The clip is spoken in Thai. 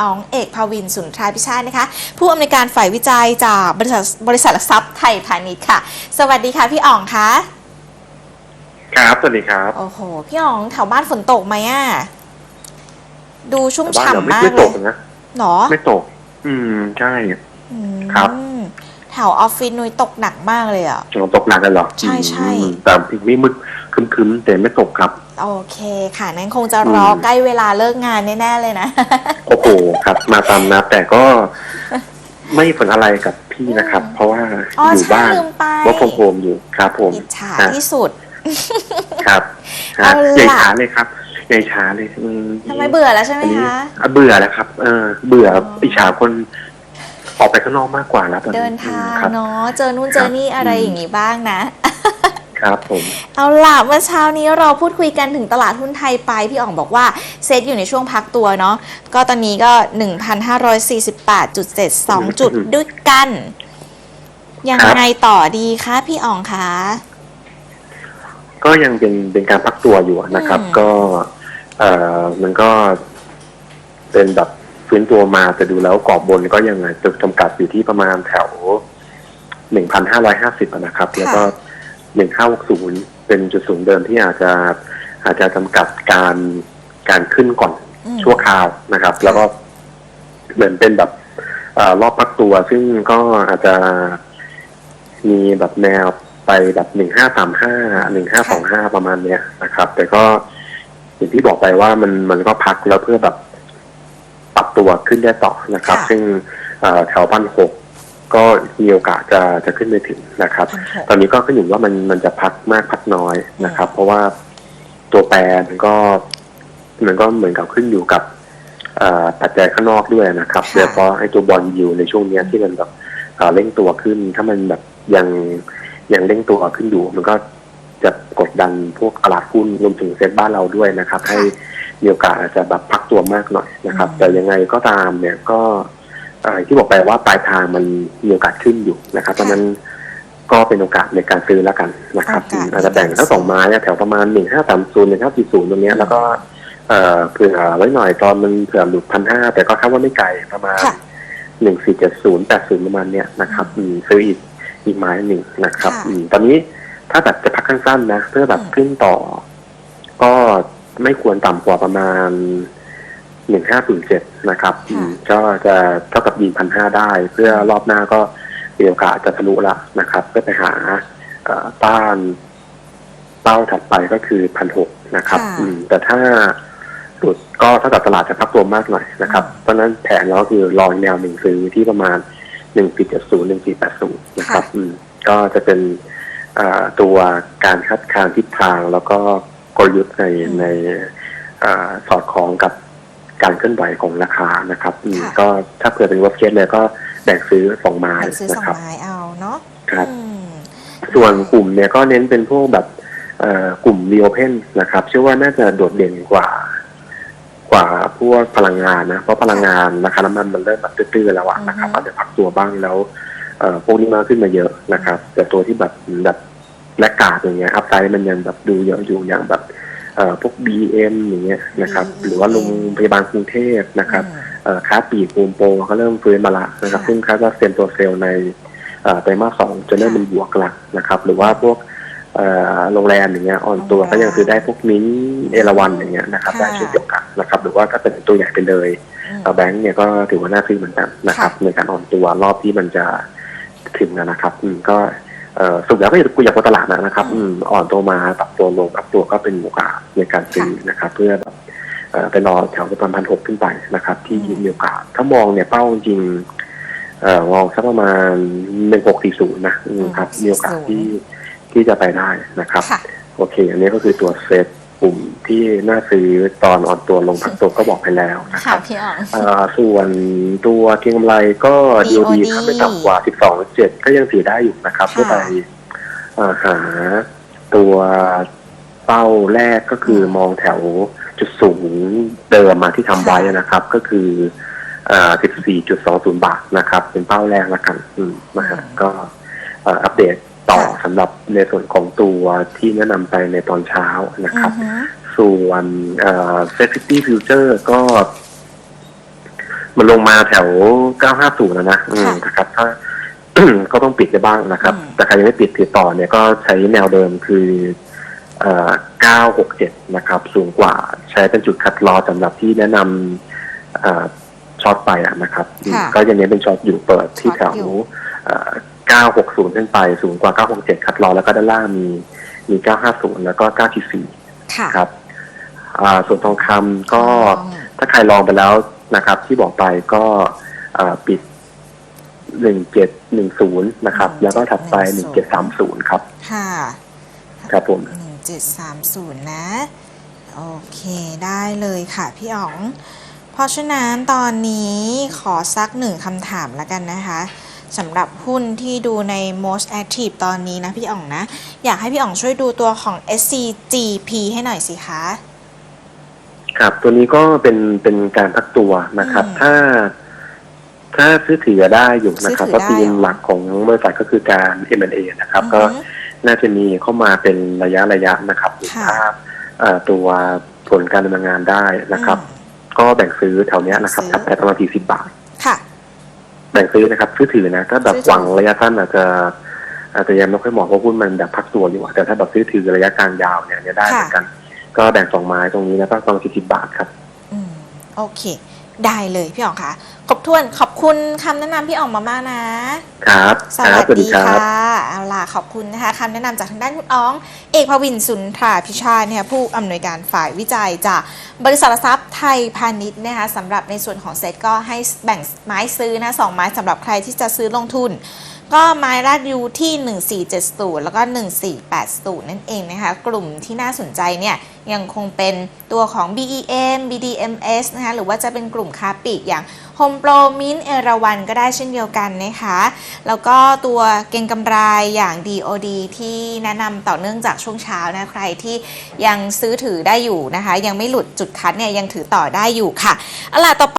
อ๋องเอกภาวินสุนทราพิชาตินะคะ ผู้อำนวยการฝ่ายวิจัยจากบริษัทบริษัทหลักทรัพย์ไทยพาณิชย์ค่ะ สวัสดีค่ะพี่อ๋องคะครับสวัสดีครับโอ้โหพี่อ๋องแถวบ้านฝนตกไหมอะดูชุ่มแต่บ้านเราฉ่ำไม่มากไม่เลตยกนะหรอไม่ตก อืมใช่อืมครับแถวออฟฟิศนุ้ยตกหนักมากเลยอะฝนตกหนักกันเหรอใช่ใช่อืมแต่อีกไม่มึกครึมๆแต่ไม่ตกครับ โอเคค่ะ นั้นคงจะรออมใกล้เวลาเลิกงานแน่ๆเลยนะ โอ้โหครับ มาตามนัดแต่ก็ ไม่ผลอะไรกับพี่นะครับ เพราะว่าอ๋ออยู่ใช่บ้านลืมไปว่าผมโฮมอยู่ครับ ผมอิจฉาฮะที่สุด ครับฮะเอาล่ะใหญ่ช้าเลยครับใหญ่ช้าเลยอืมทำไมเบื่อแล้วใช่ไหมอันนี้คะอะเบื่อแล้วครับ เออ เบื่ออออิจฉาคนออกไปข้างนอกมากกว่าแล้วตอนนี้เดินทางครับเนาะเจอนู่นเจอนี่อะไรอย่างงี้บ้างนะ ครับผม เอาล่ะเมื่อเช้านี้เราพูดคุยกันถึงตลาดหุ้นไทยไป พี่อ๋องบอกว่าเซตอยู่ในช่วงพักตัวเนาะก็ตอนนี้ก็ 1,548.72 จุดด้วยกัน ยังไงต่อดีคะพี่อ๋องคะก็ยังเป็นเป็นการพักตัวอยู่นะครับอืมก็เอ่อมันก็เป็นแบบฟื้นตัวมาแต่ดูแล้วกรอบบนก็ยังจุดจำกัดอยู่ที่ประมาณแถวหนึ่งพันห้าร้อยห้าสิบนะครับ แล้วก็ หนึ่งห้าหกศูนย์เป็นจุดสูงเดิมที่อาจจะอาจจะจำกัดการการขึ้นก่อนอืมชั่วคราวนะครับ แล้วก็เหมือนเป็นแบบเออรอบพักตัว ซึ่งก็อาจจะมีแบบแนวไปแบบหนึ่งห้าสามห้าหนึ่งห้าสองห้าประมาณเนี้ยนะครับ แต่ก็อย่างที่บอกไปว่ามันมันก็พักแล้วเพื่อแบบปรับตัวขึ้นได้ต่อนะครับค่ะซึ่งเอ่อแถวพันหก ก็มีโอกาสจะจะขึ้นไปถึงนะครับพันหกตอนนี้ก็ขึ้นอยู่ว่ามันมันจะพักมากพักน้อยนะครับ เพราะว่าตัวแปรมันก็มันก็เหมือนกับขึ้นอยู่กับเอ่อปัจจัยข้างนอกด้วยนะครับค่ะโดยเฉพาะไอ้ตัวบอลยูในช่วงเนี้ยที่มันแบบเอ่อเร่งตัวขึ้น ถ้ามันแบบยังยังเร่งตัวขึ้นอยู่ มันก็จะกดดันพวกตลาดหุ้นรวมถึงเซ็ตบ้านเราด้วยนะครับ ให้มีโอกาสอาจจะแบบพักตัวมากหน่อยนะครับ แต่ยังไงก็ตามเนี่ยก็ เอ่อที่บอกไปว่าปลายทางมันมีโอกาสขึ้นอยู่นะครับเพราะฉะนั้นก็เป็นโอกาสในการซื้อแล้วกันนะครับโอกาสอาจจะแบ่งทั้งสองไม้อะแถวประมาณหนึ่งห้าสามศูนย์หนึ่งห้าสี่ศูนย์ตรงเนี้ยแล้วก็เอ่อเผื่อไว้หน่อยตอนมันเผื่อหลุดพันห้าแต่ก็คาดว่าไม่ไกลประมาณค่ะหนึ่งสี่เจ็ดศูนย์แปดศูนย์ประมาณเนี้ยนะครับอืมซื้ออีกอีกไม้หนึ่งนะครับค่ะอืมตอนนี้ถ้าแบบจะพักสั้นๆนะเพื่อแบบอืมขึ้นต่อ ก็ไม่ควรต่ำกว่าประมาณ หนึ่งห้าศูนย์เจ็ดนะครับอืมก็จะเท่ากับยิงพันห้าได้ เพื่อรอบหน้าก็มีโอกาสจะทะลุละนะครับเพื่อไปหาเอ่อต้านเป้าถัดไปก็คือพันหกนะครับ ค่ะ อืม แต่ถ้าหลุดก็เท่ากับตลาดจะพักตัวมากหน่อยนะครับอืมเพราะฉะนั้นแผนเราก็คือรอแนวหนึ่งซื้อที่ประมาณหนึ่งสี่เจ็ดศูนย์หนึ่งสี่แปดศูนย์นะครับอืม ก็จะเป็นเอ่อตัวการคาดการณ์ทิศทางแล้วก็กลยุทธ์ในอืมใน เออสอดคล้องกับ การเคลื่อนไหวของราคานะครับอืมค่ะก็ถ้าเผื่อเป็นวอลเกตเลยก็แบ่งซื้อสองไม้แบ่งซื้อสอนะงครับไม้เอาเนาะครับอืมส่วนกลุ่มเนี่ยก็เน้นเป็นพวกแบบเอ่อกลุ่มรีโอเพนนะครับ เชื่อว่าน่าจะโดดเด่นกว่า กว่าพวกพลังงานนะ เพราะพลังงานราคาน้ำมันมันเริ่มแบบตื้อๆแล้วอะนะครับอือฮึอาจจะพักตัวบ้างแล้วเอ่อพวกนี้มาขึ้นมาเยอะนะครับ แต่ตัวที่แบบแบบแลกกาดอย่างเงี้ยอัพไซด์มันยังแบบดูเยอะอยู่อย่างแบบเอ่อ พวก BM อย่างเงี้ยนะครับหรือว่าโรงพยาบาลกรุงเทพนะครับอืมเอ่อค้าปลีกโฮมโปรก็เริ่มฟื้นมาละนะครับค่ะซึ่งคาดว่าเซ็นตัวเซลล์ในเอ่อไตรมาสสองจะเริ่มเป็นบวกละนะครับ หรือว่าพวกเอ่อโรงแรมอย่างเงี้ยอ่อนตัวโรงแรมก็ยังซื้อได้พวกมิ้นท์เอราวันอย่างเงี้ยนะครับค่ะได้เช่นเดียวกันนะครับ หรือว่าถ้าเป็นตัวใหญ่ไปเลยอืมเอ่อแบงก์เนี่ยก็ถือว่าน่าซื้อเหมือนกันนะครับ ในการอ่อนตัวรอบที่มันจะถึงนะครับอืมก็เอ่อ สรุดแล้วก็อยากอยากว่าตลาดนะครับอืมอ่อนตัวมาปรับตัวลงปรับตัวก็เป็นโอกาสในการซื้อนะครับ เพื่อแบบเอ่อไปรอแถวประมาณพันหกขึ้นไปนะครับ ที่อืมมีโอกาสถ้ามองเนี่ยเป้าจริงเอ่อมองสักประมาณหนึ่งหกสี่ศูนย์นะอืมครับ มีโอกาสที่ที่จะไปได้นะครับค่ะโอเค อันนี้ก็คือตัวเซต กลุ่มที่น่าซื้อตอนอ่อนตัวลงพักตัวก็บอกไปแล้วนะคค่ะรับพี่อ๋อง เอ่อส่วนตัวเก็งกำไรก็ดี DOD ดีถ้าไม่ต่ำกว่า 12.7 ก็ยังถือได้อยู่นะครับ ค่ะเพื่อไปเอ่อหาตัวเป้าแรกก็คือมองแถวจุดสูงเดิมมาที่ทำไว้นะครับ ก็คือเอ่อ14.20 บาทนะครับ เป็นเป้าแรกละกันอืมนะฮะก็เอ่ออัปเดต ต่อค่ะสำหรับในส่วนของตัวที่แนะนำไปในตอนเช้านะครับอือฮึส่วนเอ่อ safety future ก็ มันลงมาแถว 950 แล้วนะอืมค่ะนะครับ ถ้าก็ต้องปิดไปบ้างนะครับอืมแต่ใครยังไม่ปิดถือต่อเนี่ยก็ใช้แนวเดิมคือเอ่อ967 นะครับ สูงกว่าใช้เป็นจุดคัดลอสำหรับที่แนะนำเอ่อช็อตไปอะนะครับค่ะก็ยังเน้นเป็นช็อตอยู่เปิดที่แถช็อวตอยู่เอ่อ 960 ขึ้นไป สูงกว่า 967 คัดลอแล้วก็ด้านล่างมีมี 950 แล้วก็ 944ค่ะครับอ่าส่วนทองคำก็ทองถ้าใครลองไปแล้วนะครับ ที่บอกไปก็อ่าปิดหนึ่งเจ็ดหนึ่งศูนย์นะครับ แล้วก็ถัดไปหนึ่งเจ็ดสามศูนย์ครับ ค่ะ ครับผมหนึ่งเจ็ดสามศูนย์นะ โอเคได้เลยค่ะพี่อ๋อง เพราะฉะนั้นตอนนี้ขอสักหนึ่งคำถามแล้วกันนะคะ สำหรับหุ้นที่ดูใน most active ตอนนี้นะพี่อ๋องนะ อยากให้พี่อ๋องช่วยดูตัวของ SCGP ให้หน่อยสิคะ ครับ ตัวนี้ก็เป็นเป็นการพักตัวนะครับอืมถ้า ถ้าซื้อถือได้อยู่นะครับซื้ก็อถือได้ธีมหลักของบริษัทก็คือการ M&A นะครับอือก็หือน่าจะมีเข้ามาเป็นระยะระยะนะครับหรือค่ะถ้าเอ่อตัวผลการดำเนินงานได้นะครับอืมก็แบ่งซื้อแถวเนี้ยนะครับซื้อถัดไปประมาณสี่สิบบาทค่ะ แบ่งซื้อนะครับซื้อถือนะ ถ้าแบบซื้อถือหวังระยะสั้นอาจจะอาจจะยังไม่ค่อยเหมาะเพราะหุ้นมันแบบพักตัวอยู่อะแต่ถ้าแบบซื้อถือระยะกลางยาวเนี่ยเนี่ยได้เหมือนกัน ก็แบ่งสองไม้ตรงนี้นะก็ประมาณสี่สิบบาทครับอืมโอเค ได้เลยพี่อ๋องคะครบถ้วนขอบคุณคำแนะนำพี่อ๋องมามากนะครับสครัวับสดีครัค่ะเอาล่ะ ขอบคุณนะคะคำแนะนำจากทางด้านคุณอ๋อง เอกพวินสุนทราพิชาตินะคะผู้อำนวยการฝ่ายวิจัยจากบริษัททรัพย์ไทยพาณิชย์นะคะสำหรับในส่วนของเซตก็ให้แบ่งไม้ซื้อนะสองไม้สำหรับใครที่จะซื้อลงทุนก็ไม้แรกอยู่ที่ 1470 แล้วก็ 1480 นั่นเองนะคะ กลุ่มที่น่าสนใจเนี่ยยังคงเป็นตัวของ BEM BDMs นะคะ หรือว่าจะเป็นกลุ่มค้าปลีกอย่าง โฮมโปรมินเอราวันก็ได้เช่นเดียวกันนะคะ แล้วก็ตัวเก่งกำไรอย่าง DOD ที่แนะนำต่อเนื่องจากช่วงเช้านะ ใครที่ยังซื้อถือได้อยู่นะคะ ยังไม่หลุดจุดคัดเนี่ยยังถือต่อได้อยู่ค่ะเอาล่ะต่อไป